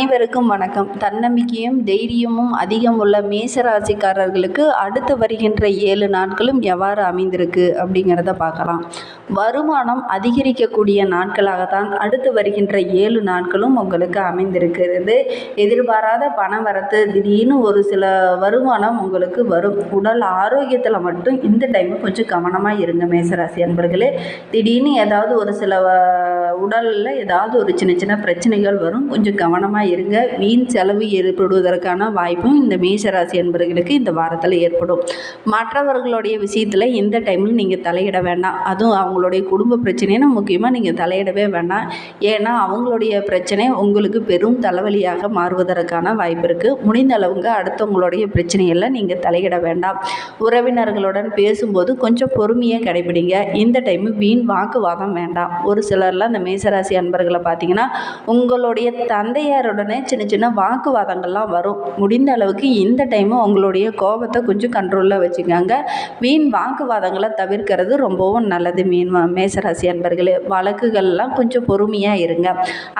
அனைவருக்கும் வணக்கம். தன்னம்பிக்கையும் தைரியமும் அதிகம் உள்ள மேசராசிக்காரர்களுக்கு அடுத்து வருகின்ற ஏழு நாட்களும் எவ்வாறு அமைந்திருக்கு அப்படிங்கிறத பார்க்கலாம். வருமானம் அதிகரிக்கக்கூடிய நாட்களாகத்தான் அடுத்து வருகின்ற ஏழு நாட்களும் உங்களுக்கு அமைந்திருக்கிறது. எதிர்பாராத பண வரத்து திடீர்னு ஒரு சில வருமானம் உங்களுக்கு வரும். உடல் ஆரோக்கியத்தில் மட்டும் இந்த டைம் கொஞ்சம் கவனமாக இருங்க மேசராசி அன்பர்களே. திடீர்னு ஏதாவது ஒரு சில உடலில் ஏதாவது ஒரு சின்ன சின்ன பிரச்சனைகள் வரும். கொஞ்சம் கவனமாக இருங்க. வீண் செலவு ஏற்படுவதற்கான வாய்ப்பும் இந்த மேஷராசி என்பவர்களுக்கு இந்த வாரத்தில் ஏற்படும். மற்றவர்களுடைய விஷயத்தில் இந்த டைமில் நீங்கள் தலையிட வேண்டாம். அதுவும் அவங்களுடைய குடும்ப பிரச்சனைன்னு முக்கியமாக நீங்கள் தலையிடவே வேண்டாம். ஏன்னா அவங்களுடைய பிரச்சனை உங்களுக்கு பெரும் தலைவலியாக மாறுவதற்கான வாய்ப்பு இருக்குது முடிந்த அளவுங்க அடுத்தவங்களுடைய பிரச்சனையெல்லாம் நீங்கள் தலையிட வேண்டாம். உறவினர்களுடன் பேசும்போது கொஞ்சம் பொறுமையாக கடைபிடிங்க. இந்த டைம் வீண் வாக்குவாதம் வேண்டாம். ஒரு சிலர்லாம் இந்த மேசராசி அன்பர்களை பார்த்தீங்கன்னா உங்களுடைய தந்தையாரோட உடனே சின்ன சின்ன வாக்குவாதங்கள்லாம் வரும். முடிந்த அளவுக்கு இந்த டைமு உங்களுடைய கோபத்தை கொஞ்சம் கண்ட்ரோலில் வச்சுக்கோங்க. வீண் வாக்குவாதங்களை தவிர்க்கிறது ரொம்பவும் நல்லது மீன் மேசராசி அன்பர்களே. வழக்குகள்லாம் கொஞ்சம் பொறுமையாக இருங்க.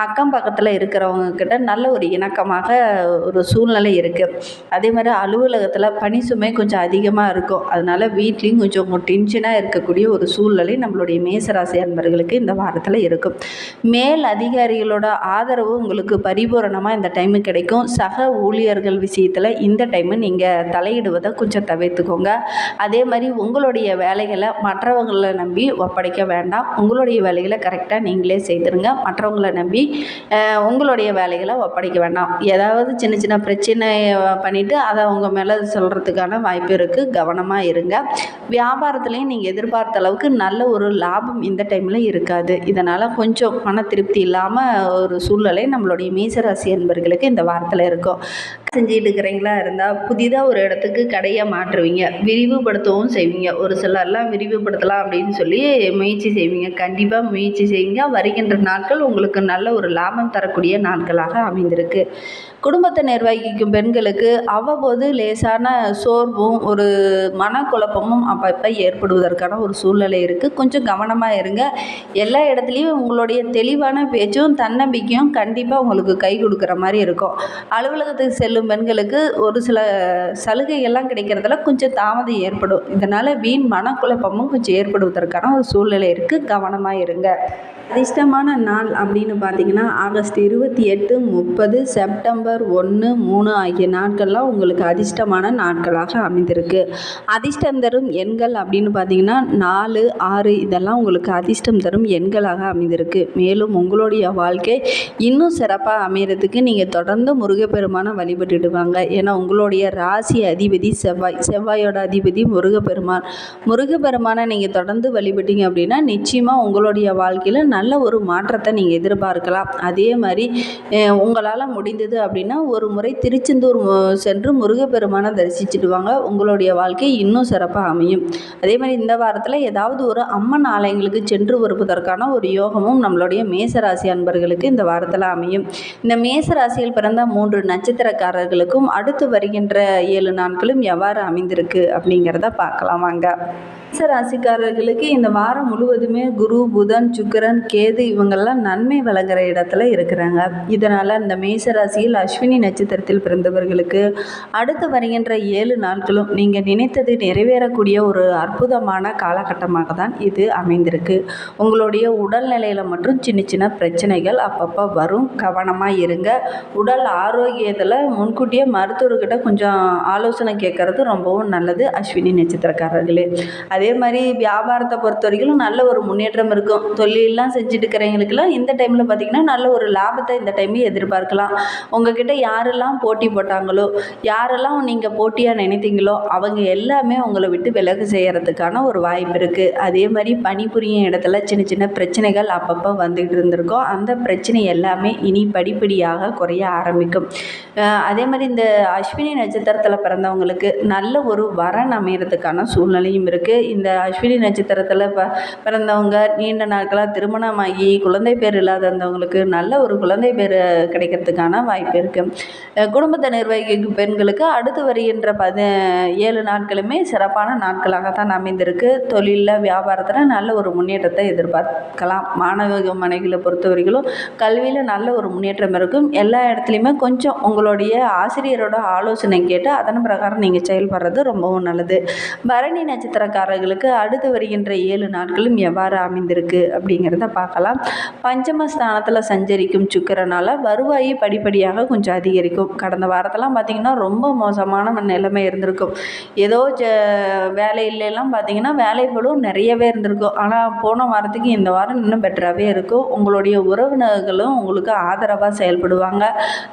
அக்கம் பக்கத்தில் இருக்கிறவங்க கிட்ட நல்ல ஒரு இணக்கமாக ஒரு சூழ்நிலை இருக்குது அதே மாதிரி அலுவலகத்தில் பணி சுமை கொஞ்சம் அதிகமாக இருக்கும். அதனால் வீட்லேயும் கொஞ்சம் டென்ஷனாக இருக்கக்கூடிய ஒரு சூழ்நிலை நம்மளுடைய மேசராசி அன்பர்களுக்கு இந்த வாரத்தில் இருக்கும். மேல் அதிகாரிகளோட ஆதரவு உங்களுக்கு பரிபூரணமாக இந்த டைமு கிடைக்கும். சக ஊழியர்கள் விஷயத்தில் இந்த டைமு நீங்கள் தலையிடுவதை கொஞ்சம் தவிர்த்துக்கோங்க. அதே மாதிரி உங்களுடைய வேலைகளை மற்றவங்களை நம்பி ஒப்படைக்க வேண்டாம். உங்களுடைய வேலைகளை கரெக்டாக நீங்களே செய்திருங்க. மற்றவங்களை நம்பி உங்களுடைய வேலைகளை ஒப்படைக்க வேண்டாம். ஏதாவது சின்ன சின்ன பிரச்சனை பண்ணிவிட்டு அதை அவங்க மேலே சொல்கிறதுக்கான வாய்ப்பு இருக்குது கவனமாக இருங்க. வியாபாரத்துலேயும் நீங்கள் எதிர்பார்த்த அளவுக்கு நல்ல ஒரு லாபம் இந்த டைமில் இருக்காது. இதனால் கொஞ்சம் மன திருப்தி இல்லாமல் ஒரு சூழ்நிலை நம்மளுடைய ராசி என்பர்களுக்கு இந்த வாரத்தில் இருக்கும். செஞ்சுட்டு இருக்கிறீங்களா இருந்தால் புதிதாக ஒரு இடத்துக்கு கடையை மாற்றுவீங்க. விரிவுபடுத்தவும் செய்வீங்க. ஒரு சிலர்லாம் விரிவுபடுத்தலாம் அப்படின்னு சொல்லி முயற்சி செய்வீங்க. கண்டிப்பாக முயற்சி செய்யுங்க. வருகின்ற நாட்கள் உங்களுக்கு நல்ல ஒரு லாபம் தரக்கூடிய நாட்களாக அமைந்திருக்கு. குடும்பத்தை நிர்வகிக்கும் பெண்களுக்கு அவ்வப்போது லேசான சோர்வும் ஒரு மனக்குழப்பமும் அப்பப்போ ஏற்படுவதற்கான ஒரு சூழ்நிலை இருக்குது கொஞ்சம் கவனமாக இருங்க. எல்லா இடத்துலையும் உங்களுடைய தெளிவான பேச்சும் தன்னம்பிக்கையும் கண்டிப்பாக உங்களுக்கு கை கொடுக்குற மாதிரி இருக்கும். அலுவலகத்துக்கு செல்லும் பெண்களுக்கு ஒரு சில சலுகைகள்லாம் கிடைக்கிறதுல கொஞ்சம் தாமதம் ஏற்படும். இதனால் வீண் மனக்குழப்பமும் கொஞ்சம் ஏற்படுவதற்கான ஒரு சூழ்நிலை இருக்குது கவனமாக இருங்க. அதிர்ஷ்டமான நாள் அப்படின்னு பார்த்தீங்கன்னா ஆகஸ்ட் இருபத்தி எட்டு முப்பது செப்டம்பர் ஒன்று மூணு ஆகிய நாட்கள்லாம் உங்களுக்கு அதிர்ஷ்டமான நாட்களாக அமைந்திருக்கு. அதிர்ஷ்டம் தரும் எண்கள் அப்படின்னு பார்த்தீங்கன்னா நாலு ஆறு இதெல்லாம் உங்களுக்கு அதிர்ஷ்டம் தரும் எண்களாக அமைந்திருக்கு. மேலும் உங்களுடைய வாழ்க்கை இன்னும் சிறப்பாக அமைகிறதுக்கு நீங்கள் தொடர்ந்து முருகப்பெருமானை வழிபட்டுட்டு வாங்க ஏன்னா உங்களுடைய ராசி அதிபதி செவ்வாய் செவ்வாயோட அதிபதி முருகப்பெருமான். முருகப்பெருமானை நீங்கள் தொடர்ந்து வழிபட்டீங்க அப்படின்னா நிச்சயமாக உங்களுடைய வாழ்க்கையில் நல்ல ஒரு மாற்றத்தை நீங்கள் எதிர்பார்க்கலாம். அதே மாதிரி உங்களால் முடிந்தது அப்படின்னா ஒரு முறை திருச்செந்தூர் சென்று முருகப்பெருமானை தரிசிச்சுட்டு வாங்க. உங்களுடைய வாழ்க்கை இன்னும் சிறப்பாக அமையும். அதே மாதிரி இந்த வாரத்தில் ஏதாவது ஒரு அம்மன் ஆலயங்களுக்கு சென்று வருவதற்கான ஒரு யோகமும் நம்மளுடைய மேசராசி அன்பர்களுக்கு இந்த வாரத்தில் அமையும். இந்த மேசராசியில் பிறந்த மூன்று நட்சத்திரக்காரர்களுக்கும் அடுத்து வருகின்ற ஏழு நாட்களும் எவ்வாறு அமைந்திருக்கு அப்படிங்கிறத பார்க்கலாம். வாங்க. மேசராசிக்காரர்களுக்கு இந்த வாரம் முழுவதுமே குரு புதன் சுக்கரன் கேது இவங்கெல்லாம் நன்மை வழங்குற இடத்துல இருக்கிறாங்க. இதனால் இந்த மேசராசியில் அஸ்வினி நட்சத்திரத்தில் பிறந்தவர்களுக்கு அடுத்து வருகின்ற ஏழு நாட்களும் நீங்கள் நினைத்தது நிறைவேறக்கூடிய ஒரு அற்புதமான காலகட்டமாக தான் இது அமைந்திருக்கு. உங்களுடைய உடல்நிலையில் மட்டும் சின்ன சின்ன பிரச்சனைகள் அப்பப்போ வரும். கவனமாக இருங்க. உடல் ஆரோக்கியத்தில் முன்கூட்டியே மருத்துவர்கிட்ட கொஞ்சம் ஆலோசனை கேட்கறது ரொம்பவும் நல்லது அஸ்வினி நட்சத்திரக்காரர்களே. அதே மாதிரி வியாபாரத்தை பொறுத்த வரைக்கும் நல்ல ஒரு முன்னேற்றம் இருக்கும். தொழிலெலாம் செஞ்சுட்டு இருக்கிறவங்களுக்குலாம் இந்த டைமில் பார்த்திங்கன்னா நல்ல ஒரு லாபத்தை இந்த டைமில் எதிர்பார்க்கலாம். உங்கள்கிட்ட யாரெல்லாம் போட்டி போட்டாங்களோ யாரெல்லாம் நீங்கள் போட்டியாக நினைத்தீங்களோ அவங்க எல்லாமே உங்களை விட்டு விலகு செய்கிறதுக்கான ஒரு வாய்ப்பு இருக்குது அதே மாதிரி பணிபுரியும் இடத்துல சின்ன சின்ன பிரச்சனைகள் அப்பப்போ வந்துக்கிட்டு இருந்திருக்கோம். அந்த பிரச்சனை எல்லாமே இனி படிப்படியாக குறைய ஆரம்பிக்கும். அதே மாதிரி இந்த அஸ்வினி நட்சத்திரத்தில் பிறந்தவங்களுக்கு நல்ல ஒரு வரன் அமைகிறதுக்கான சூழ்நிலையும் இருக்குது இந்த அஸ்வினி நட்சத்திரத்தில் ப பிறந்தவங்க நீண்ட நாட்களாக திருமணமாகி குழந்தை பேர் இல்லாதவங்களுக்கு நல்ல ஒரு குழந்தை பேர் கிடைக்கிறதுக்கான வாய்ப்பு இருக்குது குடும்பத்தை நிர்வகிக்கும் பெண்களுக்கு அடுத்து வருகின்ற பத ஏழு நாட்களுமே சிறப்பான நாட்களாக தான் அமைந்திருக்கு. தொழிலில் வியாபாரத்தில் நல்ல ஒரு முன்னேற்றத்தை எதிர்பார்க்கலாம். மாணவ மனைகளை பொறுத்த வரைக்கும் கல்வியில் நல்ல ஒரு முன்னேற்றம் இருக்கும். எல்லா இடத்துலையுமே கொஞ்சம் உங்களுடைய ஆசிரியரோட ஆலோசனை கேட்டு அதன் பிரகாரம் நீங்கள் செயல்படுறது ரொம்பவும் நல்லது. பரணி நட்சத்திரக்காரர்களுக்கு அடுத்து வருகின்ற ஏழு நாட்களும் எவ்வாறு அமைந்திருக்கு அப்படிங்கிறத பார்க்கலாம். பஞ்சம ஸ்தானத்தில் சஞ்சரிக்கும் சுக்கரனால் வருவாய் படிப்படியாக கொஞ்சம் அதிகரிக்கும். கடந்த வாரத்தெல்லாம் பார்த்திங்கன்னா ரொம்ப மோசமான நிலைமை இருந்திருக்கும். ஏதோ ஜ வேலையிலலாம் பார்த்திங்கன்னா வேலைகளும் நிறையவே இருந்திருக்கும். ஆனால் போன வாரத்துக்கு இந்த வாரம் இன்னும் பெட்டராகவே இருக்கும். உங்களுடைய உறவினர்களும் உங்களுக்கு ஆதரவாக செயல்படுவாங்க.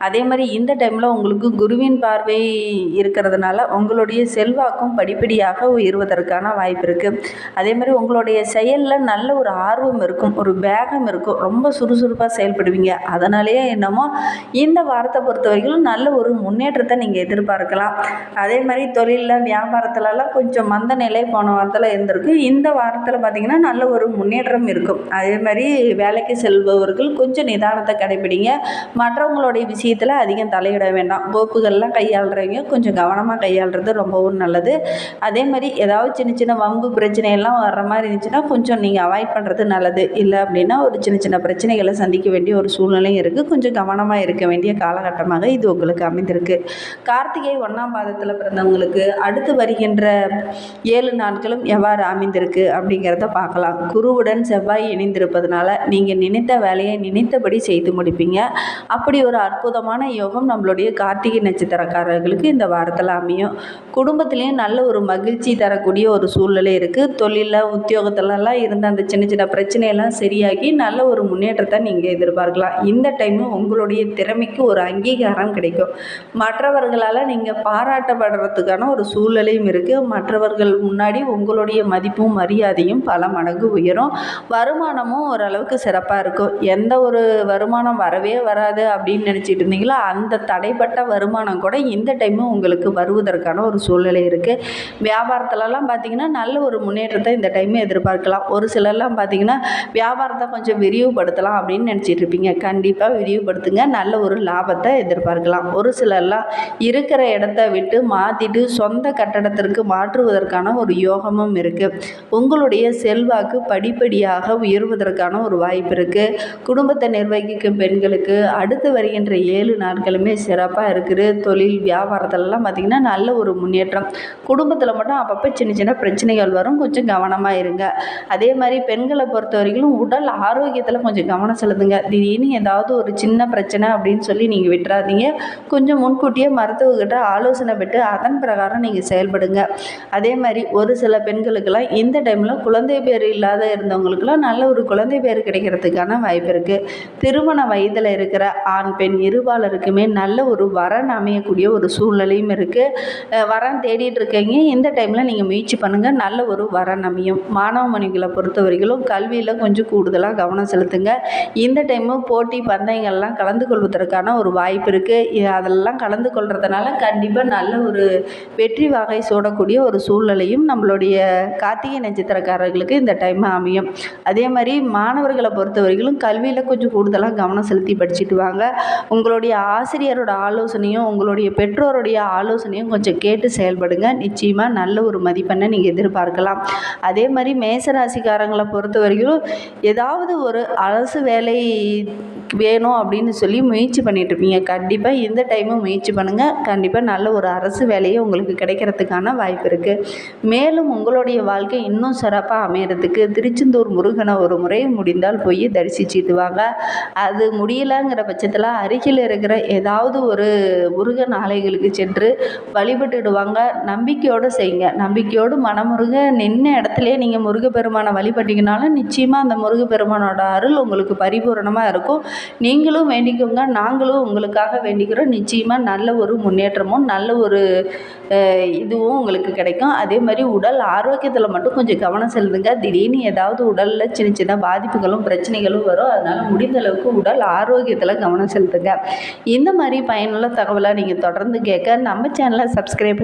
அதே மாதிரி இந்த டைமில் உங்களுக்கு குருவின் பார்வை இருக்கிறதுனால உங்களுடைய செல்வாக்கும் படிப்படியாக உயர்வதற்கான வாய்ப்பு இருக்குது அதே மாதிரி உங்களுடைய செயலில் நல்ல ஒரு ஆர்வம் இருக்கும் ஒரு வேகம் இருக்கும். ரொம்ப சுறுசுறுப்பாக செயல்படுவீங்க. அதனாலேயே என்னமோ இந்த வாரத்தை பொறுத்த வரைக்கும் நல்ல ஒரு முன்னேற்றத்தை நீங்கள் எதிர்பார்க்கலாம். அதே மாதிரி தொழிலில் வியாபாரத்துலலாம் கொஞ்சம் மந்த நிலை போன வாரத்தில் இருந்திருக்கு. இந்த வாரத்தில் பார்த்திங்கன்னா நல்ல ஒரு முன்னேற்றம் இருக்கும். அதே மாதிரி வேலைக்கு செல்பவர்கள் கொஞ்சம் நிதானத்தை கடைபிடிங்க. மற்றவங்களுடைய விஷயத்தில் அதிகம் தலையிட வேண்டாம். கோப்புகள்லாம் கையாளுறவங்க கொஞ்சம் கவனமாக கையாளுறது ரொம்பவும் நல்லது. அதே மாதிரி ஏதாவது சின்ன சின்ன வம்பு பிரச்சனை எல்லாம் வர்ற மாதிரி இருந்துச்சுன்னா கொஞ்சம் நீங்கள் அவாய்ட் பண்ணுறது நல்லது. இல்லை அப்படின்னா ஒரு சின்ன சின்ன பிரச்சனைகளை சந்திக்க வேண்டிய ஒரு சூழ்நிலையும் இருக்குது கொஞ்சம் கவனமாக இருக்க வேண்டிய காலகட்டமாக இது உங்களுக்கு அமைந்திருக்கு. கார்த்திகை ஒன்றாம் பாதத்தில் பிறந்தவங்களுக்கு அடுத்து வருகின்ற ஏழு நாட்களும் எவ்வாறு அமைந்திருக்கு அப்படிங்கிறத பார்க்கலாம். குருவுடன் செவ்வாய் இணைந்திருப்பதனால நீங்கள் நினைத்த வேலையை நினைத்தபடி செய்து முடிப்பீங்க. அப்படி ஒரு அற்புதமான யோகம் நம்மளுடைய கார்த்திகை நட்சத்திரக்காரர்களுக்கு இந்த வாரத்தில் அமையும். குடும்பத்துலேயும் நல்ல ஒரு மகிழ்ச்சி தரக்கூடிய ஒரு சூழ்நிலை இருக்குது தொழிலில் உத்தியோகத்துலலாம் இருந்த அந்த சின்ன சின்ன பிரச்சனையெல்லாம் சரியாகி நல்ல ஒரு முன்னேற்றத்தை நீங்கள் எதிர்பார்க்கலாம். இந்த டைமு உங்களுடைய திறமைக்கு ஒரு அங்கீகாரம் கிடைக்கும். மற்றவர்களால் நீங்கள் பாராட்டப்படுறதுக்கான ஒரு சூழ்நிலையும் இருக்குது மற்றவர்கள் முன்னாடி உங்களுடைய மதிப்பும் மரியாதையும் பல மடங்கு உயரும். வருமானமும் ஓரளவுக்கு சிறப்பாக இருக்கும். எந்த ஒரு வருமானம் வரவே வராது அப்படின்னு நினச்சிட்டு இருந்தீங்களோ? அந்த தடைப்பட்ட வருமானம் கூட இந்த டைமு உங்களுக்கு வருவதற்கான ஒரு சூழ்நிலை இருக்குது வியாபாரத்துலலாம் பார்த்திங்கன்னா நல்ல ஒரு முன்னேற்றத்தை இந்த டைமு எதிர்பார்க்கலாம். ஒரு சிலர்லாம் பார்த்திங்கன்னா வியாபாரத்தை கொஞ்சம் விரிவுபடுத்தலாம் அப்படின்னு நினச்சிட்டு இருப்பீங்க. கண்டிப்பாக விரிவுபடுத்துங்க. நல்ல ஒரு லாபத்தை எதிர்பார்க்கலாம். ஒரு சிலர்லாம் இருக்கிற இடத்த விட்டு மாற்றிட்டு சொந்த கட்டடத்திற்கு மாற்றுவதற்கான ஒரு யோகமும் இருக்குது உங்களுடைய செல்வாக்கு படிப்படியாக உயர்வதற்கான ஒரு வாய்ப்பு இருக்குது குடும்பத்தை நிர்வகிக்கும் பெண்களுக்கு அடுத்து வருகின்ற ஏழு நாட்களுமே சிறப்பாக இருக்குது. தொழில் வியாபாரத்திலலாம் பார்த்திங்கன்னா நல்ல ஒரு முன்னேற்றம். குடும்பத்தில் மட்டும் அப்பப்போ சின்ன சின்ன பிரச்சனை பிரச்சனைகள் வரும். கொஞ்சம் கவனமாக இருங்க. அதே மாதிரி பெண்களை பொறுத்த வரைக்கும் உடல் ஆரோக்கியத்தில் கொஞ்சம் கவனம் செலுத்துங்க. திடீர்னு ஏதாவது ஒரு சின்ன பிரச்சனை அப்படின்னு சொல்லி நீங்கள் விட்டுறாதீங்க. கொஞ்சம் முன்கூட்டியே மருத்துவர்கிட்ட ஆலோசனை பெற்று அதன் பிரகாரம் நீங்கள் செயல்படுங்க. அதே மாதிரி ஒரு சில பெண்களுக்கெல்லாம் இந்த டைமில் குழந்தை பேர் இல்லாத இருந்தவங்களுக்கெல்லாம் நல்ல ஒரு குழந்தை பேர் கிடைக்கிறதுக்கான வாய்ப்பு இருக்குது திருமண வயதில் இருக்கிற ஆண் பெண் இருபாலருக்குமே நல்ல ஒரு வரன் அமையக்கூடிய ஒரு சூழ்நிலையும் இருக்குது வரன் தேடிட்டு இருக்கீங்க. இந்த டைமில் நீங்கள் முயற்சி பண்ணுங்கள் நல்ல ஒரு வரம் அமையும். மாணவ மணிகளை பொறுத்த வரைக்கும் கல்வியில் கொஞ்சம் கூடுதலாக கவனம் செலுத்துங்க. இந்த டைமு போட்டி பந்தயங்கள்லாம் கலந்து கொள்வதற்கான ஒரு வாய்ப்பு இருக்குது அதெல்லாம் கலந்து கொள்கிறதுனால கண்டிப்பாக நல்ல ஒரு வெற்றி வகை சூடக்கூடிய ஒரு சூழ்நிலையும் நம்மளுடைய கார்த்திகை நட்சத்திரக்காரர்களுக்கு இந்த டைம் அமையும். அதே மாதிரி மாணவர்களை பொறுத்த வரைக்கும் கல்வியில் கொஞ்சம் கூடுதலாக கவனம் செலுத்தி படிச்சுட்டு வாங்க. உங்களுடைய ஆசிரியரோட ஆலோசனையும் உங்களுடைய பெற்றோருடைய ஆலோசனையும் கொஞ்சம் கேட்டு செயல்படுங்க. நிச்சயமாக நல்ல ஒரு மதிப்பெண்ணை நீங்கள் எதிர்பார்க்கலாம் அதே மாதிரி மேசராசிக்காரங்களை பொறுத்த வரைக்கும் ஏதாவது ஒரு அரசு வேலை வேணும் அப்படின்னு சொல்லி முயற்சி பண்ணிகிட்ருப்பீங்க இருப்பீங்க கண்டிப்பாக இந்த டைமும் முயற்சி பண்ணுங்கள் கண்டிப்பாக நல்ல ஒரு அரசு வேலையை உங்களுக்கு கிடைக்கிறதுக்கான வாய்ப்பு இருக்குது மேலும் உங்களுடைய வாழ்க்கை இன்னும் சிறப்பாக அமையறதுக்கு திருச்செந்தூர் முருகனை ஒரு முறை முடிந்தால் போய் தரிசிச்சுட்டு வாங்க. அது முடியலைங்கிற பட்சத்தில் அருகில் இருக்கிற ஏதாவது ஒரு முருகன் ஆலைகளுக்கு சென்று வழிபட்டுடுவாங்க. நம்பிக்கையோடு செய்யுங்க. நம்பிக்கையோடு மனமுருக நின்ன இடத்துலையே நீங்கள் முருகப்பெருமானை வழிபட்டிங்கனாலும் நிச்சயமாக அந்த முருகப்பெருமானோட அருள் உங்களுக்கு பரிபூரணமாக இருக்கும். நீங்களும் வேண்டிக்கோங்க. நாங்களும் உங்களுக்காக வேண்டிக்கிறோம். நிச்சயமாக நல்ல ஒரு முன்னேற்றமும் நல்ல ஒரு இதுவும் உங்களுக்கு கிடைக்கும். அதே மாதிரி உடல் ஆரோக்கியத்தில் மட்டும் கொஞ்சம் கவனம் செலுத்துங்க. திடீர்னு ஏதாவது உடலில் சின்ன சின்ன பாதிப்புகளும் பிரச்சனைகளும் வரும். அதனால் முடிந்த அளவுக்கு உடல் ஆரோக்கியத்தில் கவனம் செலுத்துங்க. இந்த மாதிரி பயனுள்ள தகவலை நீங்கள் தொடர்ந்து கேட்க நம்ம சேனலை சப்ஸ்கிரைப்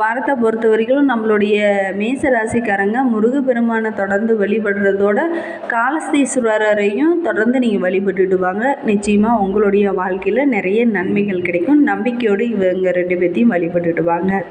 வாரத்தை பொறுத்த வரைக்கும் நம்மளுடைய மேச ராசிக்காரங்க முருகப்பெருமானை தொடர்ந்து வழிபடுறதோட காலஸ்தீஸ்வரரையும் தொடர்ந்து நீங்கள் வழிபட்டுட்டு வாங்க. நிச்சயமாக உங்களுடைய வாழ்க்கையில் நிறைய நன்மைகள் கிடைக்கும். நம்பிக்கையோடு இவங்க ரெண்டு பேர்த்தையும் வழிபட்டுட்டு வாங்க.